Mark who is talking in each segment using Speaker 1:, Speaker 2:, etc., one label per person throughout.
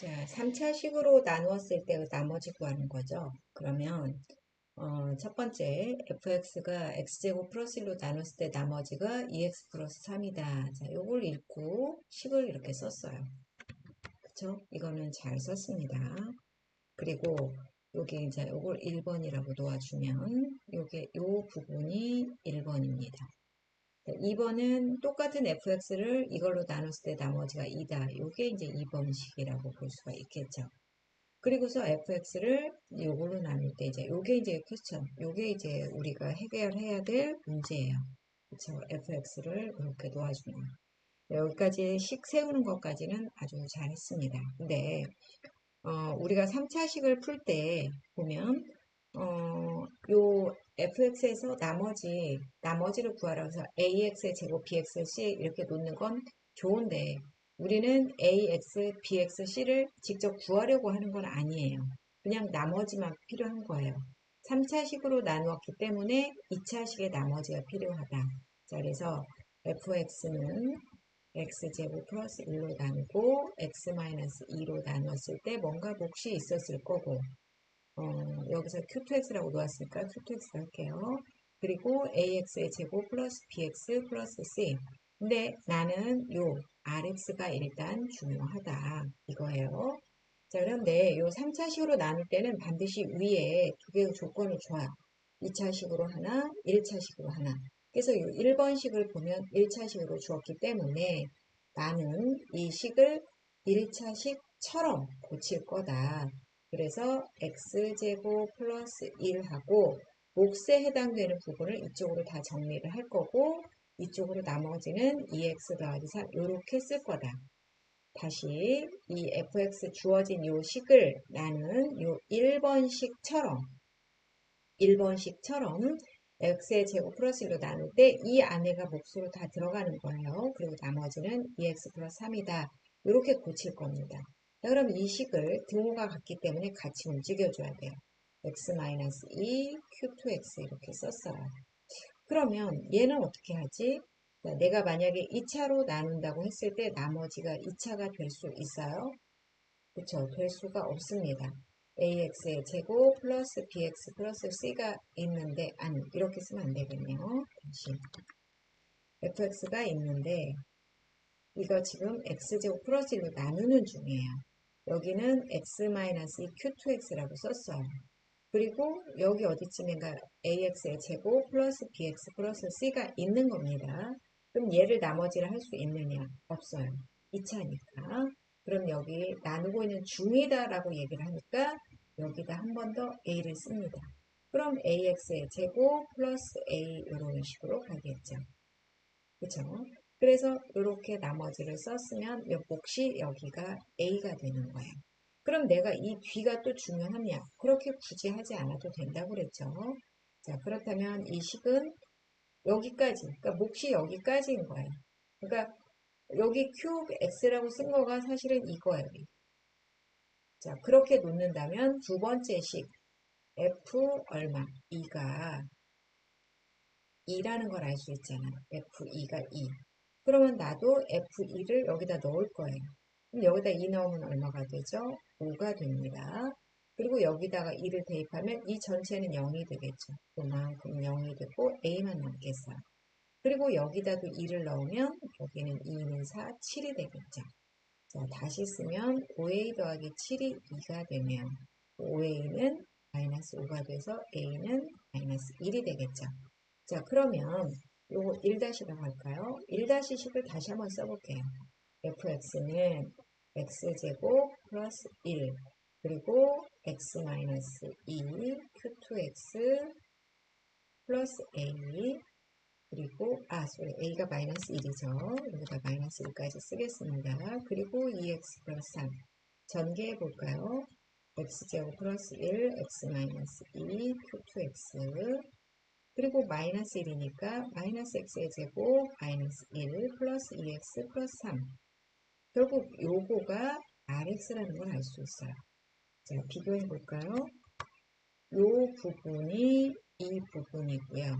Speaker 1: 자, 3차식으로 나누었을 때 나머지 구하는 거죠. 그러면 어, 첫 번째 fx가 x제곱 플러스 1로 나눴을 때 나머지가 2x 플러스 3이다. 자, 요걸 읽고 식을 이렇게 썼어요. 그쵸? 이거는 잘 썼습니다. 그리고 여기 이제 요걸 1번이라고 놓아주면 요게 요 부분이 1번입니다. 2번은 똑같은 fx를 이걸로 나눴을 때 나머지가 2다. 요게 이제 2번식이라고 볼 수가 있겠죠. 그리고서 fx를 요걸로 나눌 때 이제 요게 이제 퀘스천, 요게 이제 우리가 해결해야 될 문제예요. 그쵸? fx를 이렇게 놓아주면. 여기까지 식 세우는 것까지는 아주 잘했습니다. 근데 어, 우리가 3차식을 풀 때 보면 어, 요 fx에서 나머지 나머지를 구하라고 해서 ax의 제곱 bx의 c 이렇게 놓는 건 좋은데 우리는 ax, bx, c를 직접 구하려고 하는 건 아니에요. 그냥 나머지만 필요한 거예요. 3차식으로 나누었기 때문에 2차식의 나머지가 필요하다. 자, 그래서 fx는 x제곱 플러스 1로 나누고 x-2로 나눴을 때 뭔가 몫이 있었을 거고 어, 여기서 q2x라고 놓았으니까 q2x 할게요. 그리고 ax의 제곱 플러스 bx 플러스 c 근데 나는 요 rx가 일단 중요하다 이거예요. 자 그런데 요 3차식으로 나눌 때는 반드시 위에 두 개의 조건을 줘 2차식으로 하나, 1차식으로 하나. 그래서 이 1번식을 보면 1차식으로 주었기 때문에 나는 이 식을 1차식처럼 고칠 거다. 그래서 x제곱 플러스 1하고 몫에 해당되는 부분을 이쪽으로 다 정리를 할 거고 이쪽으로 나머지는 2x 더하기 3 이렇게 쓸 거다. 다시 이 fx 주어진 요 식을 나는 요 1번식처럼 1번식처럼 x의 제곱 플러스 1로 나눌 때 이 안에가 몫으로 다 들어가는 거예요. 그리고 나머지는 2x 플러스 3이다. 이렇게 고칠 겁니다. 자, 그럼 이 식을 등호가 같기 때문에 같이 움직여줘야 돼요. x-2, q2x 이렇게 썼어요. 그러면 얘는 어떻게 하지? 자, 내가 만약에 2차로 나눈다고 했을 때 나머지가 2차가 될 수 있어요? 그쵸? 될 수가 없습니다. ax의 제곱 플러스 bx 플러스 c가 있는데 아니 이렇게 쓰면 안 되겠네요. 다시 fx가 있는데 이거 지금 x제곱 플러스 1로 나누는 중이에요. 여기는 x-q2x라고 썼어요. 그리고 여기 어디쯤인가 ax의 제곱 플러스 bx 플러스 c가 있는 겁니다. 그럼 얘를 나머지를 할 수 있느냐? 없어요. 2차니까. 그럼 여기 나누고 있는 중이다라고 얘기를 하니까 여기다 한 번 더 a를 씁니다. 그럼 ax의 제곱 플러스 a 이런 식으로 가겠죠. 그쵸? 그래서 이렇게 나머지를 썼으면 몇 몫이 여기가 A가 되는 거예요. 그럼 내가 이 뒤가 또 중요하냐? 그렇게 굳이 하지 않아도 된다고 그랬죠. 자, 그렇다면 이 식은 여기까지, 그러니까 몫이 여기까지인 거예요. 그러니까 여기 QX라고 쓴 거가 사실은 이거예요. 자, 그렇게 놓는다면 두 번째 식 F 얼마? 2가 2라는 걸 알 수 있잖아. F2가 2. 그러면 나도 F2를 여기다 넣을 거예요. 그럼 여기다 2 넣으면 얼마가 되죠? 5가 됩니다. 그리고 여기다가 2를 대입하면 이 전체는 0이 되겠죠. 그만큼 0이 되고 A만 남겠어요. 그리고 여기다도 2를 넣으면 여기는 2는 4, 7이 되겠죠. 자, 다시 쓰면 5A 더하기 7이 2가 되면 5A는 마이너스 5가 돼서 A는 마이너스 1이 되겠죠. 자, 그러면 요거 1-라고 할까요? 1-식을 다시 한번 써볼게요. fx는 x제곱 플러스 1 그리고 x-2 q2x 플러스 a 그리고 아 소리 a가 마이너스 1이죠. 여기다 마이너스 1까지 쓰겠습니다. 그리고 2x 플러스 3 전개해 볼까요? x제곱 플러스 1 x-2 q2x 그리고 마이너스 1이니까 마이너스 x의 제곱 마이너스 1 플러스 2x 플러스 3 결국 요거가 rx라는 걸 알 수 있어요. 자 비교해 볼까요? 요 부분이 이 부분이고요.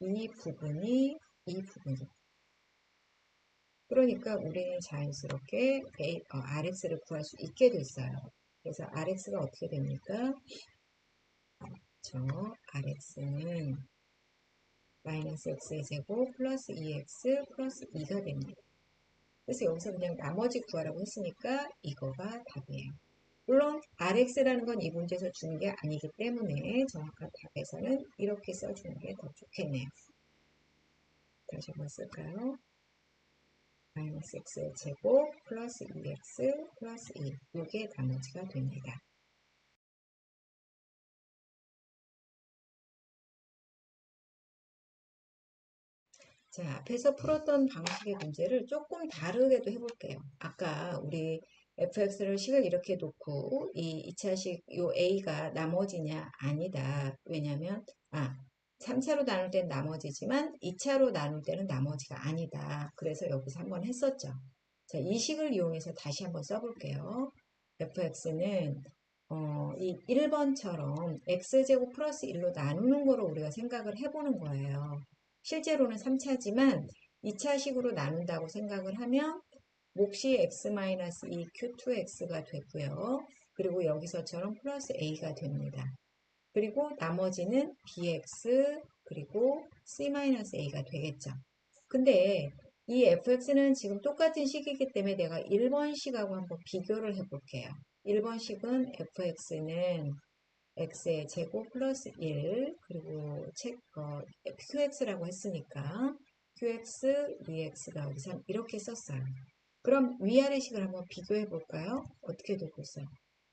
Speaker 1: 이 부분이 이 부분이고 그러니까 우리는 자연스럽게 어, RX를 구할 수 있게 됐어요. 그래서 RX가 어떻게 됩니까? 저 RX는 마이너스 X의 제곱 플러스 2X 플러스 2가 됩니다. 그래서 여기서 그냥 나머지 구하라고 했으니까 이거가 답이에요. 물론 RX라는 건 이 문제에서 주는 게 아니기 때문에 정확한 답에서는 이렇게 써주는 게 더 좋겠네요. 다시 한번 쓸까요? 마이너스 x의 제곱 플러스 2x 플러스 2 이게 나머지가 됩니다. 자, 앞에서 풀었던 방식의 문제를 조금 다르게도 해볼게요. 아까 우리 fx를 식을 이렇게 놓고 이 2차식 요 a가 나머지냐 아니다. 왜냐면 아 3차로 나눌 때는 나머지지만 2차로 나눌 때는 나머지가 아니다. 그래서 여기서 한번 했었죠. 자, 이 식을 이용해서 다시 한번 써볼게요. fx는 어, 이 1번처럼 x제곱 플러스 1로 나누는 거로 우리가 생각을 해보는 거예요. 실제로는 3차지만 2차식으로 나눈다고 생각을 하면 몫이 x-2 q2x가 되고요. 그리고 여기서처럼 플러스 a가 됩니다. 그리고 나머지는 bx 그리고 c-a가 되겠죠. 근데 이 fx는 지금 똑같은 식이기 때문에 내가 1번 식하고 한번 비교를 해볼게요. 1번 식은 fx는 x의 제곱 플러스 1 그리고 책, 어, qx라고 했으니까 qx, 2x가 여기서 이렇게 썼어요. 그럼 위아래식을 한번 비교해 볼까요? 어떻게 되고 있어요?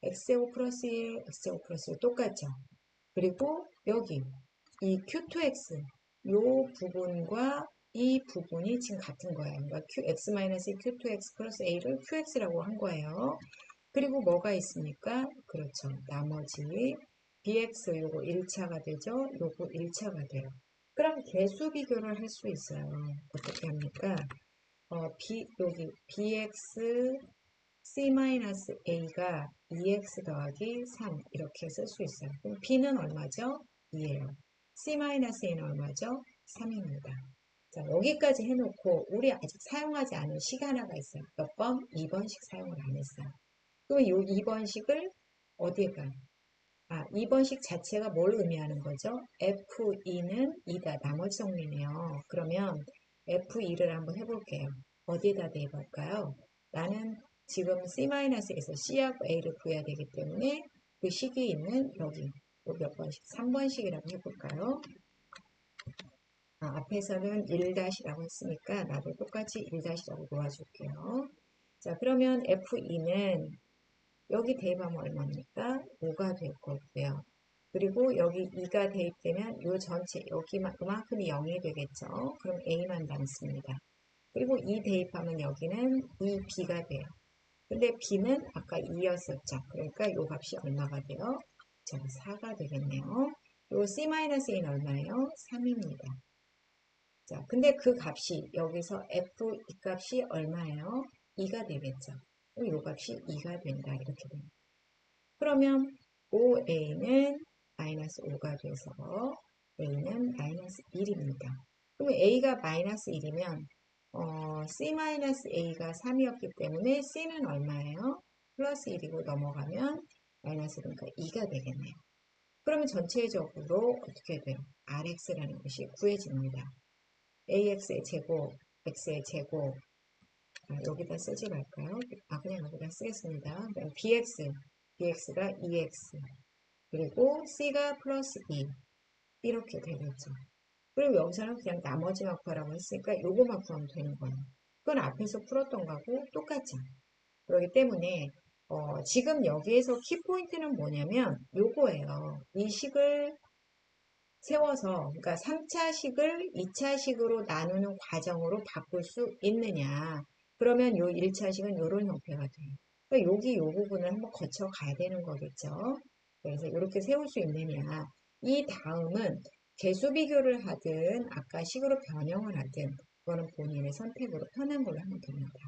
Speaker 1: x제곱 플러스 1, x제곱 플러스 1 똑같죠? 그리고 여기 이 q2x 요 부분과 이 부분이 지금 같은 거예요. 그러니까 qx-q2x 플러스 a를 qx라고 한 거예요. 그리고 뭐가 있습니까? 그렇죠. 나머지 bx 요거 1차가 되죠. 요거 1차가 돼요. 그럼 개수 비교를 할 수 있어요. 어떻게 합니까? 어, b, 여기 bx c-a가 2x 더하기 3 이렇게 쓸 수 있어요. 그럼 b는 얼마죠? 2예요. c-a는 얼마죠? 3입니다. 자, 여기까지 해놓고 우리 아직 사용하지 않은 식 하나가 있어요. 몇 번? 2번씩 사용을 안 했어요. 그럼 이 2번식을 어디에 가요? 아, 2번식 자체가 뭘 의미하는 거죠? F2는 2다. 나머지 성리네요. 그러면 F2를 한번 해볼게요. 어디에다 대입할까요? 나는 지금 C-에서 C하고 A를 구해야 되기 때문에 그 식이 있는 여기 몇 번씩? 3번씩이라고 해볼까요? 아, 앞에서는 1-라고 했으니까 나도 똑같이 1-라고 놓아줄게요. 자 그러면 F2는 여기 대입하면 얼마입니까? 5가 될 거고요. 그리고 여기 2가 대입되면 이 전체 여기만 그만큼이 0이 되겠죠. 그럼 A만 남습니다. 그리고 2 대입하면 여기는 2B가 돼요. 근데 B는 아까 2였었죠. 그러니까 이 값이 얼마가 돼요? 저 4가 되겠네요. 요 C-A는 얼마예요? 3입니다. 자, 근데 그 값이 여기서 F 이 값이 얼마예요? 2가 되겠죠. 이 값이 2가 된다. 이렇게 됩니다. 그러면 OA는 마이너스 5가 돼서 A는 마이너스 1입니다. 그럼 A가 마이너스 1이면 어, C-A가 3이었기 때문에 C는 얼마예요? 플러스 1이고 넘어가면 마이너스 그러니까 2가 되겠네요. 그러면 전체적으로 어떻게 돼요? RX라는 것이 구해집니다. AX의 제곱, X의 제곱, 아, 여기다 쓰지 말까요? 아, 그냥 여기다 쓰겠습니다. BX, BX가 EX, 그리고 C가 플러스 2, 이렇게 되겠죠. 그리고 여기서는 그냥 나머지만 구하라고 했으니까 요거만 구하면 되는 거예요. 그건 앞에서 풀었던 거하고 똑같죠. 그렇기 때문에 어, 지금 여기에서 키포인트는 뭐냐면 요거예요. 이 식을 세워서 그러니까 3차식을 2차식으로 나누는 과정으로 바꿀 수 있느냐 그러면 요 1차식은 요런 형태가 돼요. 그러니까 여기 요 부분을 한번 거쳐 가야 되는 거겠죠. 그래서 이렇게 세울 수 있느냐 이 다음은 개수 비교를 하든 아까 식으로 변형을 하든 그거는 본인의 선택으로 편한 걸로 하면 됩니다.